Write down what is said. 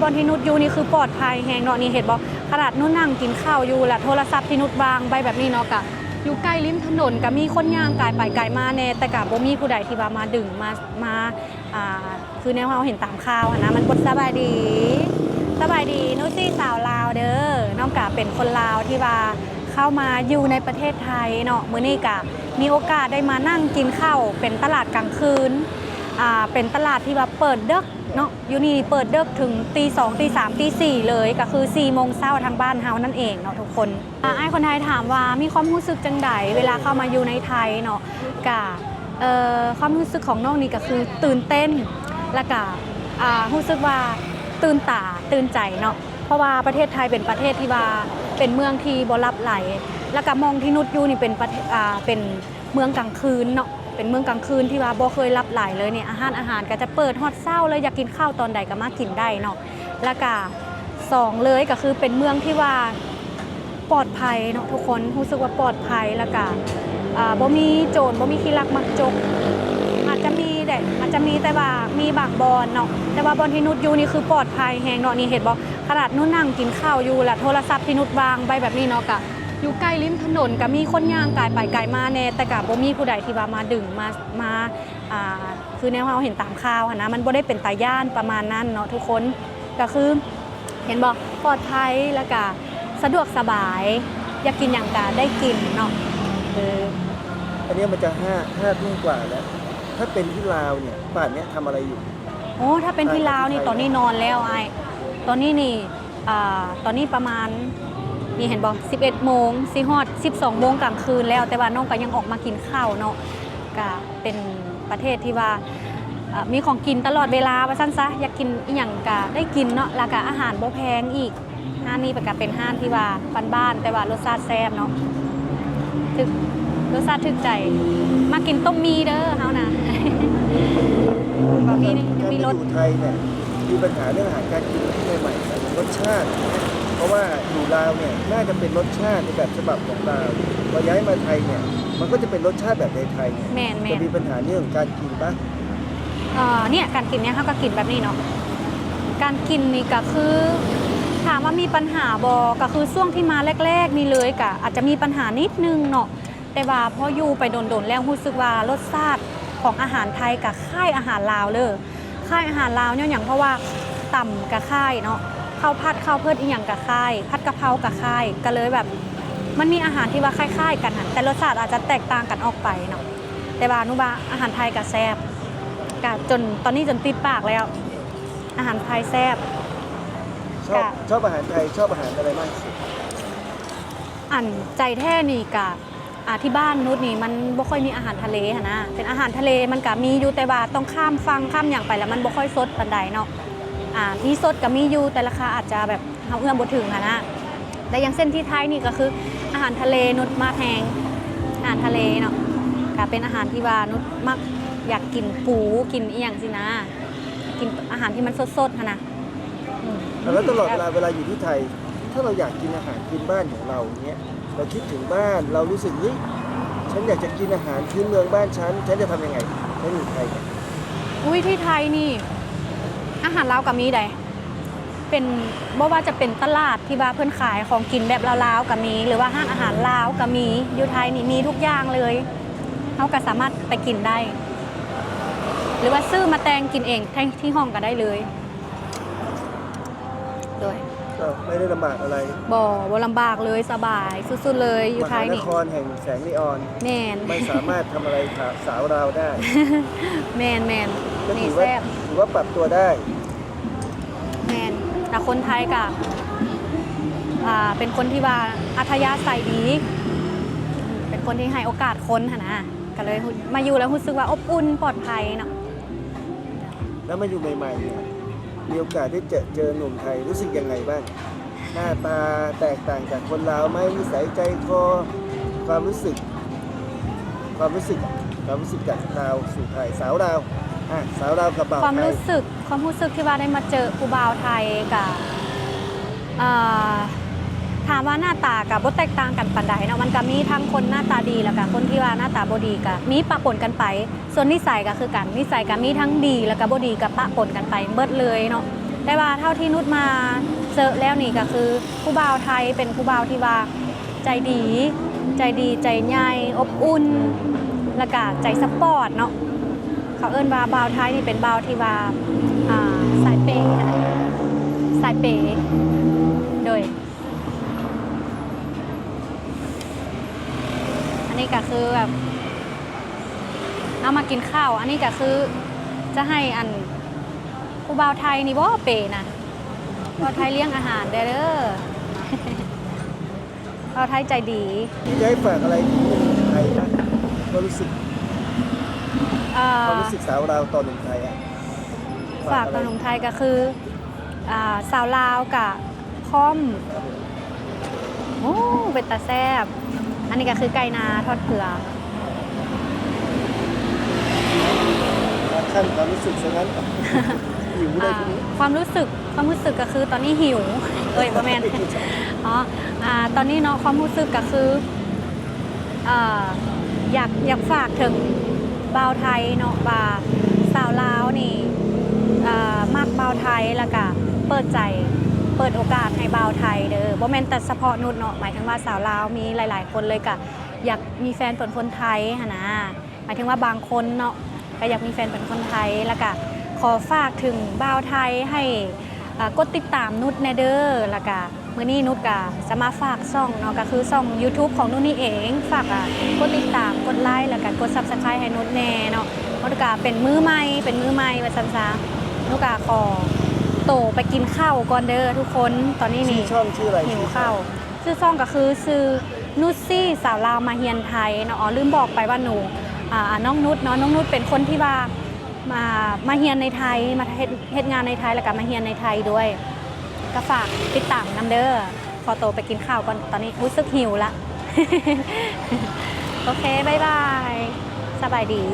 บอลที่นุชอยู่นี่คือปลอดภัยแฮงเนาะนี่เห็นบอกขนาดนุชนั่งกินข้าวอยู่และโทรศัพท์ที่นุชวางใบแบบนี้เนาะกะอยู่ใกล้ริมถนนก็มีคนย่างกายไปไกลมาแน่แต่กะบ่มีผู้ใดที่ว่ามาดึงมามาอ่าคือแนวเราเห็นตามข่าวนะมันสบายดีสบายดีนุชซี่สาวลาวเด้อน้องกะเป็นคนลาวที่ว่าเข้ามาอยู่ในประเทศไทยเนาะมื้อนี้กะมีโอกาสได้มานั่งกินข้าวเป็นตลาดกลางคืนอ่าเป็นตลาดที่ว่าเปิดเดึก เนาะอยู่นี่เปิดเดึกถึงตีสองตีสามตีสี่เลยก็คือ4ี่โมงเช้าทางบ้านเฮานั่นเองเนาะทุกคนอ่าไอ้คนไทยถามว่ามีความรู้สึกจังใดเวลาเข้ามาอยู่ในไทยเนาะกะเอ่อความรู้สึกของน้องนี่ก็คือตื่นเต้นแล้วก็อ่ารู้สึกว่าตื่นตาตื่นใจเนาะเพราะว่าประเทศไทยเป็นประเทศที่ว่าเป็นเมืองที่บรับไหล แล้วก็มองที่นุชยูนี่เป็นเป็นเมืองกลางคืนเนาะ เป็นเมืองกลางคืนที่ว่าบ่เคยรับหลายเลยเนี่ยอาหารอาหารก็จะเปิดฮอดเศร้าเลยอยากกินข้าวตอนใดก็มากินได้เนาะแล้วก็สองเลยก็คือเป็นเมืองที่ว่าปลอดภัยเนาะทุกคนรู้สึกว่าปลอดภัยแล้วก็บ่มีโจรบ่มีขี้ลักมักจกอาจจะมีแต่อาจจะมีแต่ว่ามีบางบอนเนาะแต่ว่าบอนที่นุชอยู่นี่คือปลอดภัยแฮงเนาะนี่เห็นบ่ขนาดนุชนั่งกินข้าวอยู่แหละโทรศัพท์ที่นุชวางใบแบบนี้เนาะกะ อยู่ใกล้ริมถนนก็มีคนย่างกายไปไกลมาแน่แต่กะบ่มีผู้ใดที่ว่ามาดึงมามาอ่าคือแนวเราเห็นตามข่าวหั้นนะมันบ่ได้เป็นตาย่านประมาณนั้นเนาะทุกคนก็คือเห็นบ่ปลอดภัยแล้วก็สะดวกสบาย อยากกินอย่างกะได้กินเนาะเอออันเนี้ยมันจะห้าห้าทุ่มกว่าแล้ว ถ้าเป็นที่ลาวเนี่ยป่านเนี้ยทำอะไรอยู่ โอ้ถ้าเป็นที่ลาวนี่ตอนนี้นอนแล้วไอ้ตอนนี้นี่อ่าตอนนี้ประมาณ นี่เห็นบอก11โมงสิฮอด 12โมงกลางคืนแล้วแต่ว่าน้องก็ยังออกมากินข้าวเนาะก็เป็นประเทศที่ว่าอ่ามีของกินตลอดเวลาว่าสั้นซะอยากกินอีหยังก็ได้กินเนาะแล้วก็อาหารบ่แพงอีกห้านนี้ก็เป็นห้านที่ว่าบ้านๆแต่ว่ารสชาติแซ่บเนาะถึกรสชาติถึกใจ มากินต้มมีเด้อเฮานะบะหมี่นี่การมีไปรสอยู่ไทยเนี่ยมีปัญหาเรื่องอาหารการกินที่ใหม่ๆนะรสชาติเพ ราะว่าอยู่ลาวเนี่ยน่าจะเป็นรสชาติในแบบฉบับของลาวพอย้ายมาไทยเนี่ยมันก็จะเป็นรสชาติแบบในไทยเนี่ยแมนแมจะนมีปัญหาเรื่องการกินปะเอ่อเนี่ยการกินเนี่ยเขาก็กินแบบนี้เนาะการกินนี่ก็คือถามว่ามีปัญหาบอก็คือช่วงที่มาแรกๆนี่เลยกะอาจจะมีปัญหานิดนึงเนาะแต่ว่าพออยู่ไปโดนๆแล้วรู้สึกว่ารสชาติของอาหารไทยกับค่ายอาหารลาวเลยค่ายอาหารลาวเนี่ยอย่างเพราะว่าต่ำกับค่ายเนาะ ข้าวผัดข้าวเพิ่ดอีหยังกับค่ายผัดกะเพรากับค่ายก็เลยแบบมันมีอาหารที่ว่าคล้ายๆ กันหันแต่รสชาติอาจจะแตกต่างกันออกไปเนาะแต่ว่านุบาอาหารไทยกับแซ่บกะจนตอนนี้จนติดปากแล้ว อาหารไทยแซ่บชอบค่ะชอบอาหารไทยชอบอาหารอะไรมากที่สุดอันใจแท้นี่กะอ่าที่บ้านนุชนี่มันบ่ค่อยมีอาหารทะเลหนนะเป็นอาหารทะเลมันก็มีอยู่แต่ว่าต้องข้ามฟังข้ามอย่างไปแล้วมันบ่ค่อยสดปานใดเนาะ อ่ามีสดก็มีอยู่แต่ราคาอาจจะแบบเฮาเอื้อมบ่ถึงหันนะแต่อย่างเส้นที่ไทยนี่ก็คืออาหารทะเลนุชมาแพงอาหารทะเลเนาะก็เป็นอาหารที่ว่านุชมักอยากกินปูกินอีหยังสินะ กินอาหารที่มันสดๆหันนะอืมแล้วตลอดเวลาเวลาอยู่ที่ไทย ถ้าเราอยากกินอาหารพื้นบ้านของเราเนี้ยเราคิดถึงบ้านเรารู้สึกเฮ้ยฉันอยากจะกินอาหารพื้นเมืองบ้านฉันฉันจะทำยังไงฉันอยู่ไทยเนี่ยอุ้ยที่ไทยนี่ อาหารลาวกับมีใดเป็นบ่ว่าจะเป็นตลาดที่ว่าเพื่อนขายของกินแบบลาวๆกับมี หรือว่าห้างอาหารลาวกับมีอยู่ไทยนี่มีทุกอย่างเลยเขาก็สามารถไปกินได้ หรือว่าซื้อมาแตงกินเองที่ที่ห้องก็ได้เลยโดยก็ไม่ได้ลำบากอะไรบ่บ่ลำบากเลยสบายสุดๆเลยอยู่มไทหายนนี่ครแห่งแสงนีออน แมนไม่สามารถทำอะไรสาวเราวได้ แมนแมนก็นี่ถือว่า แซ่บ ถือว่าปรับตัวได้แมนแต่คนไทยกับอ่าเป็นคนที่ว่าอัธยาศัยดี เป็นคนที่ให้โอกาสคนหั่นนะก็เลยมาอยู่แล้วรู้สึกว่าอบอุ่นปลอดภัยเนาะแล้วมาอยู่ใหม่ๆเนี่ยมีโอกาสได้เจอเจอหนุ่มไทยรู้สึกยังไงบ้าง หน้าตาแตกต่างจากคนลาวไหมนิสัยใจคอความรู้สึก ความรู้สึกความรู้สึกจากลาวสู่ไทยสาวลาว อะสาวลาวกับบ่าวความไทยรู้สึกความรู้สึกที่ว่าได้มาเจอผู้บ่าวไทยกับอ่าถามว่าหน้าตากับบ่แตกต่างกันปานใดเนาะมันก็มีทั้งคนหน้าตาดีแล้วก็คนที่ว่าหน้าตาบ่ดีก็มีปะปนกันไป ส่วนนิสัยก็คือกันนิสัยก็มีทั้งดีแล้วก็บ่ดีกับปะปนกันไปเบิดเลยเนาะแต่ว่าเท่าที่นุชมาเจอแล้วนี่ก็คือผู้บ่าวไทยเป็นผู้บ่าวที่ว่าใจดี ใจดีใจใหญ่อบอุ่นแล้วก็ใจสปอร์ตเนาะ เขาเอิ้นว่าบาวไทยนี่เป็นบาวที่ว่าสายเปย์อะสายเปย์โดย อันนี้ก็คือแบบเอามากินข้าว อันนี้ก็คือจะให้อันผู้บ่าวไทยนี่บ่เปย์นะบ่าวไทยเลี้ยงอาหารเด้อเด้อบ่าวไทยใจดี ที่จะให้ฝากอะไรถึงหนุ่มไทยนะควารู้สึก เอ่อความรู้สึกสาวเราวตอนหนุ่มไทยอะฝากอะไรขนมไทยก็คืออ่าสาวลาวกับคอม โอ้เป็นตาแซบ อันนี้ก็คือไก่นาทอดเกลือ ขั้นความรู้สึกซะงั้นหิวเลยอ่าทีนี้ความรู้สึกความรู้สึกก็คือตอนนี้หิว เอ้ยประแมน อ๋ออ่าตอนนี้เนาะความรู้สึกก็คืออ่าอยากอยากฝากถึง บ่าวไทยเนาะว่าสาวลาวนี่มากบ่าวไทยแล้วก็เปิดใจเปิดโอกาสให้บ่าวไทยเด้อบ่แม่นแต่เฉพาะนุชเนาะหมายถึงว่าสาวลาวมีหลาย ๆ คนเลยก็อยากมีแฟนเป็นคนไทยหนะหมายถึงว่าบางคนเนาะก็อยากมีแฟนเป็นคนไทยแล้วก็ขอฝากถึงบ่าวไทยให้ กดติดตามนุชแนเดอร์แล้วก็มื้อนี้นุชก็จะมาฝากช่องเนาะก็คือช่อง YouTube ของนุชนี่เองฝากอะกดติดตามกดไลค์แล้วก็กด Subscribe ให้นุชแน่เนาะนุชก็เป็นมือใหม่เป็นมือใหม่ว่าซั่นซะนุชก็ขอโตไปกินข้าวก่อนเด้อทุกคนตอนนี้ชื่นี่อช่องชื่ออะไรหิวข้าวชื่อช่องก็คือชื่อนุชซี่สาวลาวมาเฮียนไทยเนาะอ๋อลืมบอกไปว่าหนูอ่าน้องนุชเนาะน้องนุชเป็นคนที่ว่า มามาเฮียนในไทยมาเฮ็ดเฮ็ดงานในไทยแล้วก็มาเฮียนในไทยด้วย ก็ฝากติดตามน้ำเด้อขอโตไปกินข้าวก่อนตอนนี้รู้สึกหิวละ โอเคบายบาย สบายดี